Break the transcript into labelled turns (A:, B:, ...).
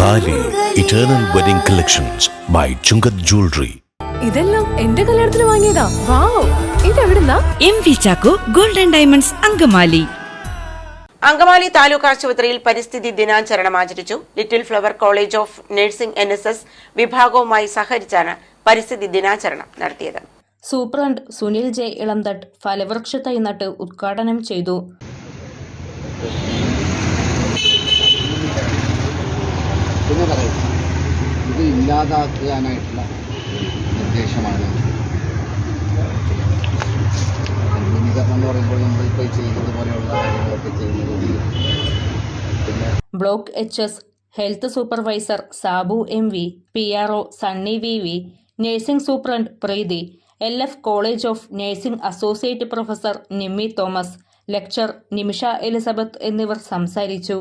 A: Eternal wedding collections by Chungath jewellery
B: ഇതെല്ലാം എന്റെ കല്യാണത്തിന് വാങ്ങിയതാ. Wow. ഇതെവിടുന്നാ?
C: M V Chacko golden diamonds Angamaly.
D: Angamaly taluk ആശുപത്രിയിൽ പരിസ്ഥിതി ദിനാചരണം ആചരിച്ചു. Little flower college of nursing N S S വിഭാഗവുമായി സഹകരിച്ചാണ് പരിസ്ഥിതി ദിനാചരണം നടത്തിയത്.
E: സൂപ്രണ്ട് സുനിൽ ജെ ഇളംതട്ട് ഫലവൃക്ഷ തൈ നട്ട് ഉദ്ഘാടനം ചെയ്തു.
F: ഇല്ലാതാക്കാനായിട്ടുള്ള നിർദ്ദേശമാണ്. മലിനീകരണം എന്ന് പറയുമ്പോൾ നമ്മളിപ്പോൾ ചെയ്യുന്നത് പോലെയുള്ള കാര്യങ്ങളൊക്കെ ചെയ്യുന്നത്
E: block H S health supervisor Sabu M V P R O Sunny V V nursing superintendent Preethi L F college of nursing associate professor Nimmi Thomas lecturer Nimisha Elizabeth എന്നിവർ സംസാരിച്ചു.